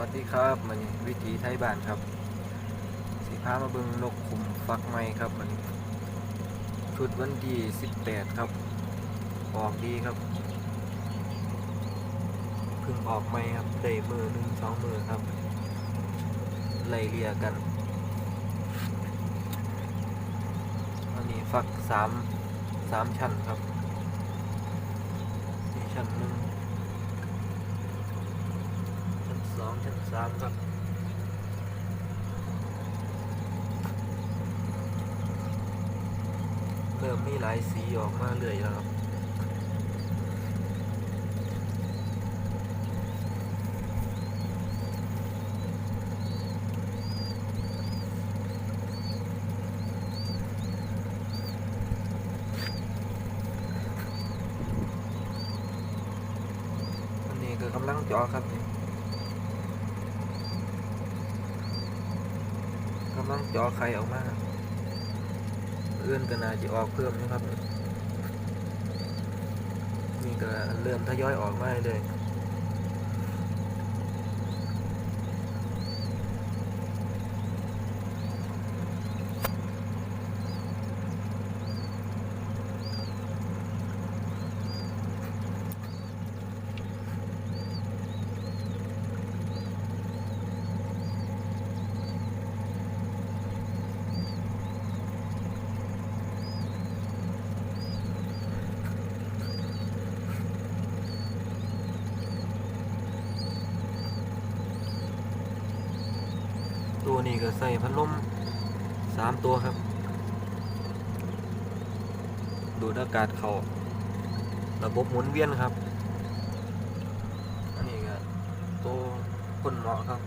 วัสดีครับมันวิถีไทยบ้านครับ สีพามาเบิงนกขุมฟักไม้ครับมันชุดวันที่18 ครับ ออกดีครับเพิ่งออกใหม่ครับได้มือหนึ่งสองมือครับไล่เลียกันอันนี้ฟักสามสามชั้นครับนี่ชั้นหนึ่ง ชั้นสามครับเริ่มมีหลายสีออกมาเรื่อยแล้วครับอันนี้ก็กำลังจอครับนี่ ต้องจอไข่ออกมาเอื้อนก็น่าจะออกเพิ่มนะครับ นี่ก็เริ่มทยอยออกมาเลย ตัวนี้ก็ใส่พัดลมสามตัวครับ ดูดอากาศเขาระบบหมุนเวียนครับ อันนี้ก็ตัวพ่นเหมาะครับ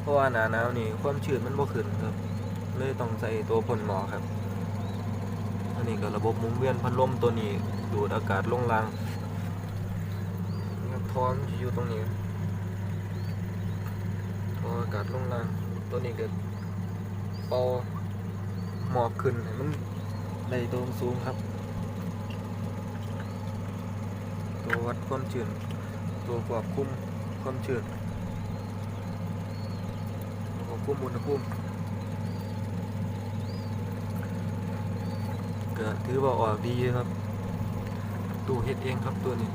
เพราะว่าหนาหนาวนี่ความชื้นมันบ่ขึ้นครับ เลยต้องใส่ตัวพ่นหมอครับ อันนี้ก็ระบบหมุนเวียนพัดลมตัวนี้ดูดอากาศลงล่างนี่ครับท้อนอยู่ตรงนี้ท้ออากาศลงล่าง ตัวนี้ก็เป่าหมอกขึ้นให้มันได้ตัวสูงครับ ตัววัดความชื้นตัวควบคุมความชื้นตัวควบคุมอุณหภูมิก็ถือว่าออกดีครับ ตู้เฮ็ดเองครับตัวนี้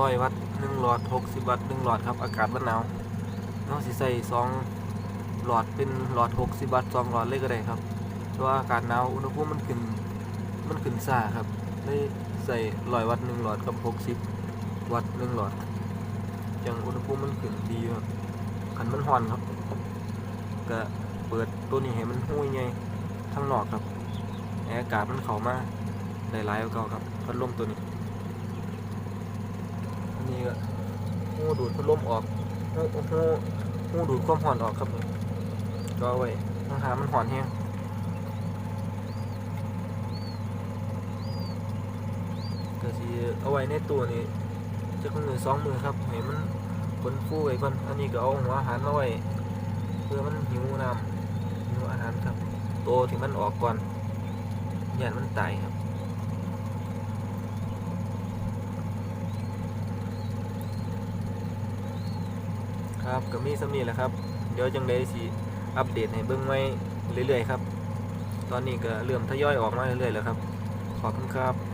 ร้อยวัตต์ หนึ่งหลอดหกสิบวัตต์หนึ่งหลอดครับ อากาศมันหนาวเนาะสิใส่สองหลอดเป็นหลอดหกสิบวัตต์สองหลอดเลยก็ได้ครับเพราะว่าอากาศหนาวอุณหภูมิมันขึ้นมันขึ้นซ่าครับเลยใส่ร้อยวัตต์หนึ่งหลอดกับหกสิบวัตต์หนึ่งหลอดจังอุณหภูมิมันขึ้นดีครับขันมันห่อนครับก็เปิดตัวนี้ให้มันหุ้ยไงข้างนอกครับอากาศมันเข้ามาหลายกว่าเก่าครับพัดลมตัวนี้ นี้ก็หูดูดพัดลมออกหูหูหูดูดความห่อนออกครับนี่ก็ไว้ต้องหามันห่อนแห้งก็สิเอาไว้ในตัวนี้จักมือสองมือครับให้มันบนฟูไว้ก่อนอันนี้ก็เอาหัวอาหารมาไว้เพื่อมันหิวน้ำหิวอาหารครับ โตวที่มันออกก่อนอย่ามันตายครับ ครับก็มีสำนีแหละครับ เดี๋ยวจังได้สิอัปเดตให้เบิ่งไว้เรื่อยๆครับ ตอนนี้ก็เริ่มทยอยออกมาเรื่อยๆแล้วครับ ขอบคุณครับ